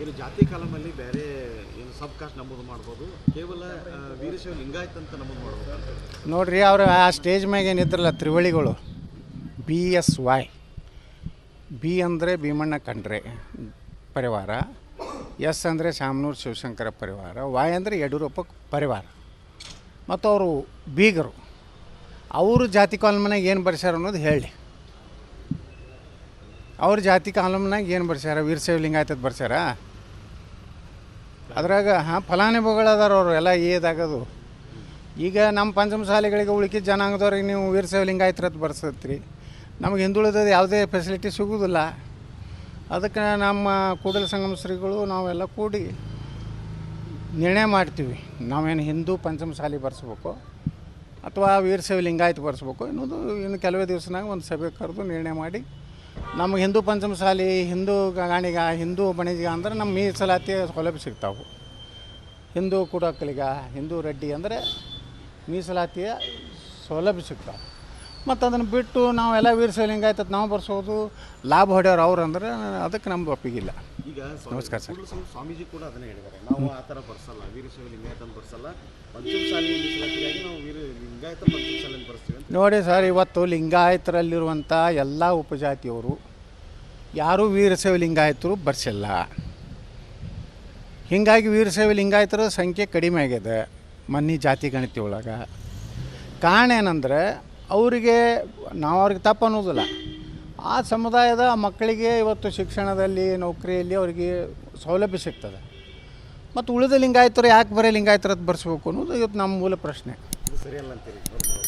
ಏನು ಜಾತಿ ಕಾಲಮಲ್ಲಿ ಬೇರೆ ಏನು ಸಬ್ ಕಾಸ್ಟ್ ನಮೂದು ಮಾಡ್ಬೋದು. ಕೇವಲ ವೀರಶೈವ ಲಿಂಗಾಯತ್ ಅಂತ ನಮೂದು ಮಾಡ್ಬೋದು. ನೋಡ್ರಿ, ಅವರು ಆ ಸ್ಟೇಜ್ ಮ್ಯಾಗ ಏನಿದ್ರಲ್ಲ ತ್ರಿವಳಿಗಳು. B S Y. ಬಿ ಅಂದರೆ ಭೀಮಣ್ಣ ಖಂಡ್ರೆ ಪರಿವಾರ. ಎಸ್ ಅಂದರೆ ಶಾಮನೂರು ಶಿವಶಂಕರ ಪರಿವಾರ. ವಾಯ್ ಅಂದರೆ ಯಡಿಯೂರಪ್ಪ ಪರಿವಾರ. ಮತ್ತು ಅವರು ಬೀಗರು. ಅವರು ಜಾತಿ ಕಾಲಮನಾಗ ಏನು ಬರ್ಸ್ಯಾರ ಅನ್ನೋದು ಹೇಳಿ ಅವ್ರ ಜಾತಿ ಕಾಲಮ್ನಾಗ ಏನು ಬರ್ಸ್ಯಾರ? ವೀರಶೈವ ಆಯ್ತದ ಬರ್ಸ್ಯಾರ? ಅದ್ರಾಗ, ಹಾಂ, ಫಲಾನುಭವಿಗಳದಾರ ಅವರು, ಎಲ್ಲ ಏದಾಗದು ಈಗ ನಮ್ಮ ಪಂಚಮ ಶಾಲೆಗಳಿಗೆ ಉಳ್ಕಿದ ಜನಾಂಗದವ್ರಿಗೆ ನೀವು ವೀರಶೈವ ಲಿಂಗಾಯತ್ರದ್ದು ಬರ್ಸತ್ರಿ. ನಮಗೆ ಹಿಂದುಳಿದ ಯಾವುದೇ ಫೆಸಿಲಿಟಿ ಸಿಗೋದಿಲ್ಲ. ಅದಕ್ಕೆ ನಮ್ಮ ಕೂಡಲ ಸಂಗಮ ಶ್ರೀಗಳು ನಾವೆಲ್ಲ ಕೂಡಿ ನಿರ್ಣಯ ಮಾಡ್ತೀವಿ. ನಾವೇನು ಹಿಂದೂ ಪಂಚಮ ಶಾಲೆ ಬರ್ಸ್ಬೇಕು, ಅಥವಾ ವೀರಶೈವ ಲಿಂಗಾಯತ್ ಬರ್ಸ್ಬೇಕು, ಅನ್ನೋದು ಇನ್ನು ಕೆಲವೇ ದಿವಸನಾಗ ಒಂದು ಸಭೆ ಕರೆದು ನಿರ್ಣಯ ಮಾಡಿ ನಮಗೆ ಹಿಂದೂ ಪಂಚಮಸಾಲಿ ಹಿಂದೂ ಗಾಣಿಗ ಹಿಂದೂ ಬಣಿಜಿಗ ಅಂದ್ರೆ ನಮ್ಮ ಮೀಸಲಾತಿ ಸೌಲಭ್ಯ ಸಿಗ್ತಾವೆ. ಹಿಂದೂ ಕುಡಕಲಿಗ ಹಿಂದೂ ರೆಡ್ಡಿ ಅಂದರೆ ಮೀಸಲಾತಿಯ ಸೌಲಭ್ಯ ಸಿಗ್ತಾವೆ. ಮತ್ತು ಅದನ್ನು ಬಿಟ್ಟು ನಾವೆಲ್ಲ ವೀರಶೈವ ಲಿಂಗಾಯತ್ ನಾವು ಬರ್ಸೋದು ಲಾಭ ಹೊಡೆಯೋರು ಅವ್ರು ಅಂದ್ರೆ ಅದಕ್ಕೆ ನಮ್ದು ಒಪ್ಪಿಗಿಲ್ಲ ಈಗ ನಮಸ್ಕಾರ ಸರ್. ಸ್ವಾಮೀಜಿ ಕೂಡ ಅದನ್ನೇ ಹೇಳಿದ್ದಾರೆ. ನಾವು ಆ ಥರ ಬರ್ಸಲ್ಲ ವೀರಶೈವ ಬರ್ಸಲ್ಲ. ಪಂಚಮಸಾಲಿ ನೋಡಿ ಸರ್, ಇವತ್ತು ಲಿಂಗಾಯತರಲ್ಲಿರುವಂಥ ಎಲ್ಲ ಉಪಜಾತಿಯವರು ಯಾರೂ ವೀರಶೈವ ಲಿಂಗಾಯತರು ಬರ್ಸಿಲ್ಲ. ಹೀಗಾಗಿ ವೀರಶೈವ ಲಿಂಗಾಯತರ ಸಂಖ್ಯೆ ಕಡಿಮೆ ಆಗಿದೆ ಮನ್ನಿ ಜಾತಿ ಗಣತಿ ಒಳಗೆ. ಕಾರಣ ಏನಂದರೆ, ಅವರಿಗೆ ನಾವು ಅವ್ರಿಗೆ ತಪ್ಪು ಅನ್ನೋದಿಲ್ಲ. ಆ ಸಮುದಾಯದ ಮಕ್ಕಳಿಗೆ ಇವತ್ತು ಶಿಕ್ಷಣದಲ್ಲಿ, ನೌಕರಿಯಲ್ಲಿ ಅವರಿಗೆ ಸೌಲಭ್ಯ ಸಿಗ್ತದೆ. ಮತ್ತು ಉಳಿದ ಲಿಂಗಾಯತರು ಯಾಕೆ ಬರೀ ಲಿಂಗಾಯತರದ್ದು ಬರ್ಸ್ಬೇಕು ಅನ್ನೋದು ಇವತ್ತು ನಮ್ಮ ಮೂಲ ಪ್ರಶ್ನೆ. sería la anterior.